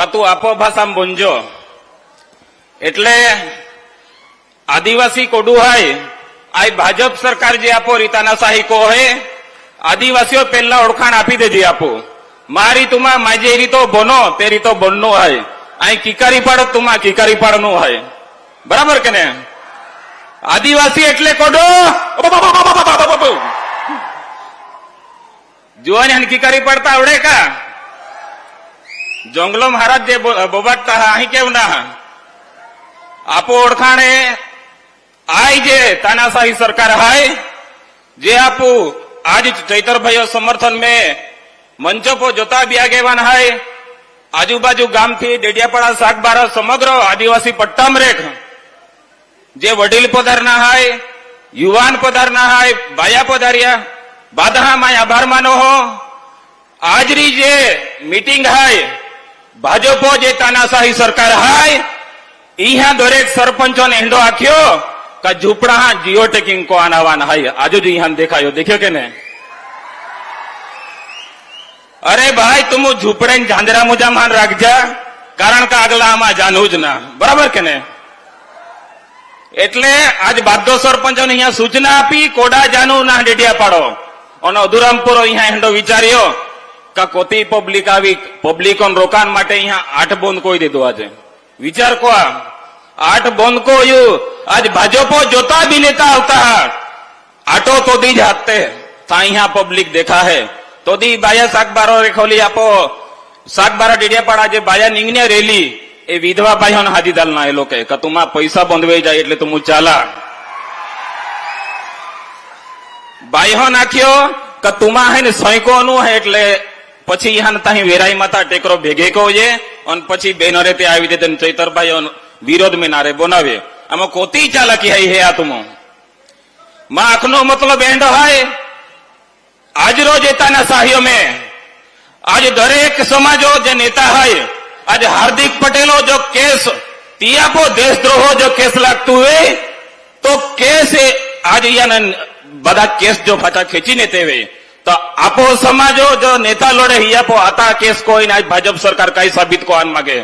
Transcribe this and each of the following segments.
કે તું આપો ભાષામાં બોંજો એટલે આદિવાસી કોડું હોય આ ભાજપ સરકાર જે આપો, રીતાના સાહિકો હે આદિવાસીઓ પહેલા ઓળખાણ આપી દેજે આપો. મારી તુમાં માજે રીતો બોનો તે રીતો બોનનો હોય. અહીં કિકારી પાડો, તુમાં કિકારી પાડનું હોય. બરાબર કે ને? આદિવાસી એટલે કોડો? જોવાની કિકારી પાડતા આવડે કા? જંગલો મહારાજ જે બોબાટતા અહીં કેવું ના આપો ઓળખાણે આય જે તાનાશાહી સરકાર હાય, જે આપુ, આજ ચૈતરભાઈઓ સમર્થન મેં મંચપો જોતા બી આગેવાન હાય, આજુબાજુ ગામથી ડેડિયાપાડા શાકબારા સમગ્ર આદિવાસી પટ્ટામ રેખ, જે વડીલ પધારના હાય, યુવાન પધારના હાય, બાયા પધાર્યા બાદહા માય આભાર માનો હો. આજની જે મીટિંગ હાય ભાજપો જે તાનાશાહી સરકાર હાય અહીંયા દરેક સરપંચોને એંડો આખ્યો કે ઝૂંપડા જીઓ ટેકિંગ કો આનાવાના હાય. આજુ જ અહીંયા દેખાયો, દેખ્યો કે ને? અરે ભાઈ, તું ઝૂંપડે ને ઝાંઝરા મોજા માન રાખજા, કારણ કે આગલા આમાં જાનું જ ના. બરાબર કે ને? એટલે આજ બાદો સરપંચોને અહીંયા સૂચના આપી, કોડા જાનું ના ડેડિયા પાડો. અને અધુરામપુરો અહીંયા એંડો વિચાર્યો. કે કોતી પબ્લિક આવી પબ્લિક રોકાણ માટે અહીંયા આઠ બોંધ કોઈ દીધું આજે. વિચાર કો આઠ બોંધ કોયું? આજ ભાજપો જોતા બી લેતા આવતા. આટો તો દી જાતે તા અહીંયા પબ્લિક દેખા હે. તો દી બાયા શાકબારો રેખોલી આપો. શાકબારા ડીડિયાપાડા જે બાયા નીંગને રેલી, એ વિધવા ભાઈઓ હાજી દાલ ના એ લોકો. કે તુમાં પૈસા બંધવાઈ જાય એટલે તું ચાલા ભાઈઓ નાખ્યો, કે તુમાં હે ને સૈકો નું હે એટલે પછી યહાં તાહી વેરાઈ માતા ટેકરો ભેગે કોજે અને પછી બેનરે રેતે આવી દે તન ચૈતરભાઈ વિરોધ મે નારે બનાવે. આમાં કોતી ચાલાકી હૈ હે આતુમો. મા આખનો મતલબ એન્ડ હાય. આજ રોજ એતાના સાહ્યો મે. આજ દરેક સમાજો જે નેતા હાય. આજ હાર્દિક પટેલો જો કેસ, તિયાપો દેશદ્રોહો જો કેસ લાગતું હે તો કેસ આજે બધા કેસ જો પાછા ખેંચીને તેવે. તો આપો સમાજો, જો નેતા લોડે હી આપો, આતા કેસ કોઈ ને ભાજપ સરકાર કઈ સાબિત કો આન માગે.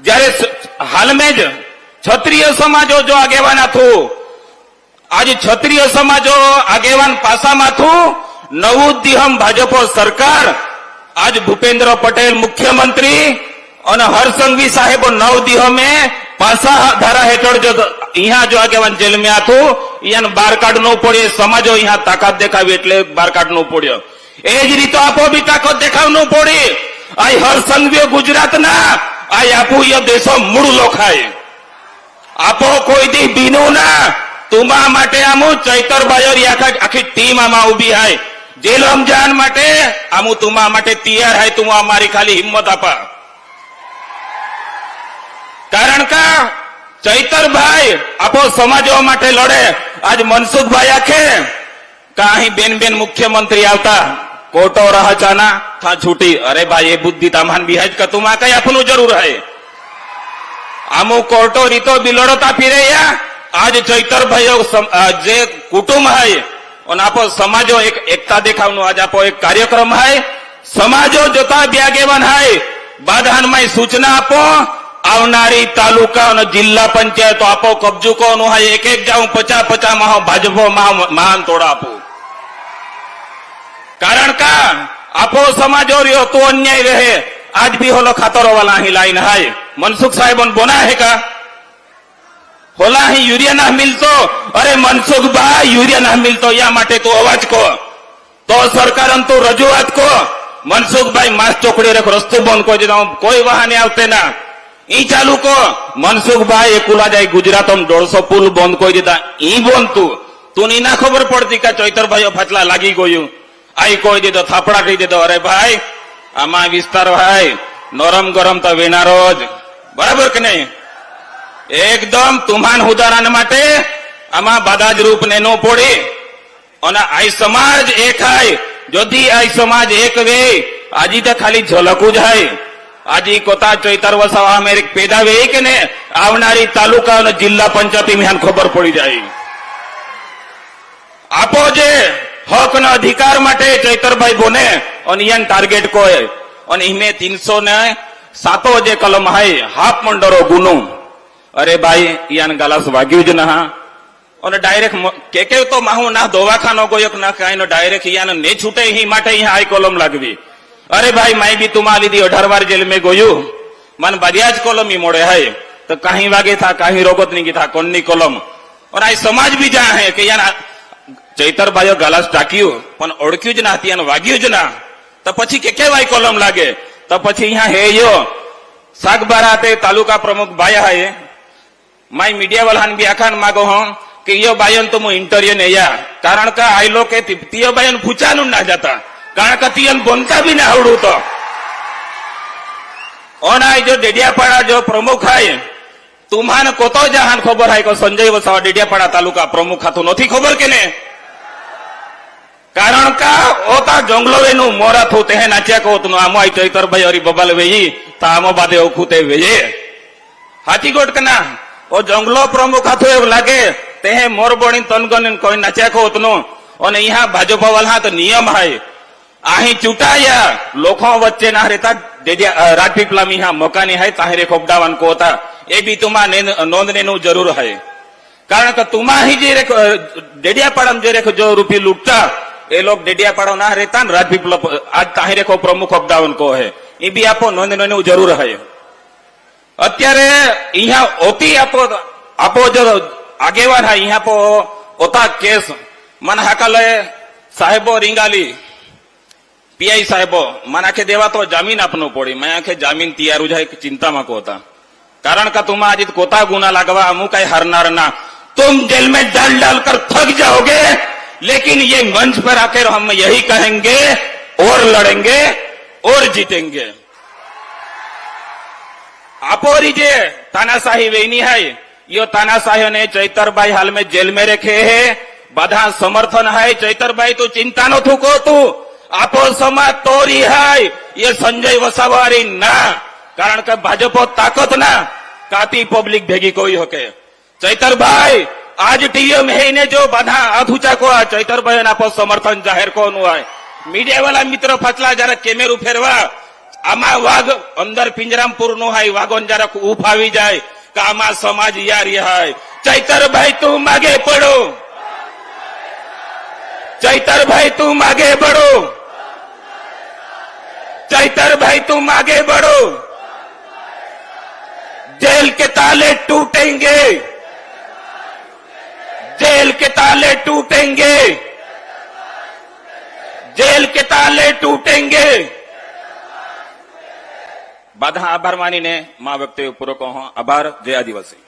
જ્યારે હાલ મેં જ ક્ષત્રિય સમાજો જો આગેવાન હતું આજે ક્ષત્રિય સમાજો આગેવાન પાસામાં થું નવું દિહમ ભાજપો સરકાર, આજ ભૂપેન્દ્ર પટેલ મુખ્યમંત્રી અને હરસંઘવી સાહેબો નવ દિહમે પાસા ધારા હેઠળ જો અહીંયા જો આગેવાન જેલ में હતું અહીંયા બાર કાઢવું પડ્યો સમાજો અહીંયા તાકાત દેખાવી એટલે બાર કાઢવું પડ્યો એ જ રીતે આપો બી તાકાત નો પડી. આ હરસંઘવીઓ ગુજરાતના આ આપો એ દેશો મૂળ લોખાય. આપો કોઈ દી બીનું ના, તુમા માટે આમું ચૈતર બાયોરી આખા આખી ટીમ આમાં ઊભી હાય. જેલ રમજાન માટે આમું તુમા માટે તૈયાર હાય તું અમારી ખાલી હિંમત આપા કારણ કે ચૈતરભાઈ, આપો સમાજો માટે લડે. આજ મનસુખભાઈ આખે કાહી બેન બેન મુખ્યમંત્રી આવતા. કોટો રહચાના થા છૂટી. અરે ભાઈ, એ બુદ્ધિ તમાન બિહાજ કે તુમા કઈ આપનું જરૂર હૈ? આમો કોર્ટો રીતો બિલડતા ફિરે યા. આજ ચૈતરભાઈઓ જે કુટુંબ હૈ અને આપો સમાજો એક એકતા દેખાવનો આજ આપો એક કાર્યક્રમ હૈ. સમાજો જોતા બ્યાગેવાન હૈ. બાધાનમાં સૂચના આપો. આવનારી તાલુકા અને જિલ્લા પંચાયતો આપો કબજુ કોનું હા એક એક જાઉં પચા પચા માં ભાજપો મહાન તોડા આપું. કારણ કે આપો સમાજ રહ્યો તો અન્યાય રહે. આજ ભી હોલો ખાતરો વાલા અહીં લાઈન હાય. મનસુખ સાહેબ બોના હે કા? હોલા અહીં યુરિયા ના મિલતો? અરે મનસુખ ભાઈ યુરિયા ના મિલતો. યા માટે તું અવાજ કહો તો સરકાર તું રજૂઆત કહો મનસુખભાઈ માસ ચોકડી રખ, રસ્તો બંધ કરી દીધો કોઈ વાહને આવતે ના. ઈ ચાલુ કો મનસુખભાઈ એકુલા જાય ગુજરાતમાં દોઢસો પુલ બંધ કરી દીધા. ઈ બંધ તું. ની ના ખબર પડતી કે ચૈતરભાઈઓ ફાટલા લાગી ગયું. આઈ કોઈ દીધો, થાપડા કહી દીધો. અરે ભાઈ, આમાં વિસ્તાર ભાઈ નરમ ગરમ તો વિનારો જ. બરાબર કે નહીં? એકદમ તુમાન ઉદાહરણ માટે આમાં બધા જ રૂપ ને નો પોડી. અને આ સમાજ એક હાય. જોધી આ સમાજ એક વે. આજી તો ખાલી ઝલકું જ હાય. આજી કોતા ચૈતર વસાવા અમે પેદા વે કે ને, આવનારી તાલુકા અને જિલ્લા પંચાયતી મેં ખબર પડી જાય. આપો જે હક ના અધિકાર માટે ચૈતરભાઈ બોને, અને યન ટાર્ગેટ કોય અને ઇમે તીનસો ને સાતો જે કલમ હાય, હાફ મંડરો ગુનો. અરે ભાઈ યાન ગાલાસ વાગ્યું જ ના અને ડાયરેક્ટ કે કે તો માહું ના દવાખાનો ગયો ના કાંઈ ડાયરેક્ટ યાન ને છૂટે હી માટે અહીં આઈ કોલમ લાગવી. અરે ભાઈ, માય બી તુમા લીધી અઢાર વાર જેલ મેં ગયું. મન બરિયા જ કોલમ ઈ મોડે હાય તો કાહી વાગે થા કાહી રોગત નહીં થા, કોણની કોલમ. અને આ સમાજ બી જા હે કે યાર ચૈતરભાઈઓ ગાલાસ ટાક્યું પણ ઓળખ્યું જ ના હતી અને વાગ્યું જ ના. તો પછી કે કેવાય કોલમ લાગે? તો પછી અહીંયા હે યો. સાગબારા તે તાલુકા પ્રમુખ ભાઈ હાય માય મીડિયા વાળાને બી આખાન માગો હો કે યો બાયન તો હું ઇન્ટરવ્યુ ને યા કારણ કે આ લોકો તિયો બાયન પૂછાનું ના જતા. કારણ કે તિયન બોલતા બી ના આવડું તો. ઓનાય જો ડેડિયાપાડા જો પ્રમુખ હાય તુમાન કોતો જહાન ખબર હાય કો સંજય વસાવા ડેડિયાપાડા તાલુકા પ્રમુખ હતું નથી ખબર કે ને? કારણ કે ઓતા જંગલો એનું મોરા થું તે નાચ્યા કહો તું, આમો આઈ ચૈતરભાઈ હરી બબલ વેઈ તા આમો બાદે ઓખું તે વેયે હાચી ગોટ કે ના? ઓ જંગલો પ્રમુખ હતું એવું લાગે તે મોર બણી તનગન કોઈ નાચ્યા કહો તું અને અહીંયા ભાજપા વાળા તો નિયમ હાય. અહીં ચૂંટાયા. લોકો વચ્ચે ના રહેતા અ, રાજપીપળામાં અહીંયા મકાની હાય તાહેરે ખોપડાવાન કો હતા એ બી તુમા નોંધને નું જરૂર હૈ. કારણ કે તુમા અહીં જે રેખ ડેડિયાપાડા જે રેખ જો રૂપી લૂંટતા એ લોક ડેડિયાપાડા ના રહેતા ને રાજપીપળા આજ તાહી રેખો પ્રમુખ ખોપડાવાન કો હે. એ બી આપો નોંધનેનું જરૂર હૈ. અત્યારે અહીંયા ઓતી આપો આપો જો આગેવાન હા. અહીંયા આપો ઓતા કેસ. મન હાકાલે સાહેબો રીંગાલી. પીઆઈ સાહેબો મને આખે દેવા તો જામીન આપનું પડી મેં આખે જામીન તૈયાર જાય ચિંતામાં કોતા કારણ का तुम आज कोता गुना लगवा अमु कहीं हरनार ना तुम जेल में डाल डाल कर थक जाओगे लेकिन ये मंच पर आकर हम यही कहेंगे और लड़ेंगे और जीतेंगे आपोरी जे तानाशाही वेनी है यो तानाशाही ने चैतर भाई हाल में जेल में रखे है બધા સમર્થન है चैतर भाई तू चिंता नो थूको तू સમાજ તો રિહાય એ સંજય વસાવારી ના. કારણ કે ભાજપો તાકત ના. કાતી પબ્લિક ભેગી કોઈ હકે. ચૈતરભાઈ, આજ ટીએમ હે જો બધા હાથ ઊંચા કો આ ચૈતરભાઈ આપો સમર્થન જાહેર કોનું હોય? મીડિયા વાળા મિત્ર ફચલા જરા કેમેરું ફેરવા, આમાં વાઘ અંદર પિંજરામપુરનું હાય, વાઘોન જયારે ઉફ આવી જાય, કે આમાં સમાજ યારી હાય. ચૈતરભાઈ, તું માગે પડો. ચૈતરભાઈ, તું માગે चैतर भाई, तुम आगे बढ़ो। जेल के ताले टूटेंगे। जेल के ताले टूटेंगे। जेल के ताले टूटेंगे। बाधा आभार मानी ने माँ व्यक्ति पूर्वक आभार, जय आदिवासी।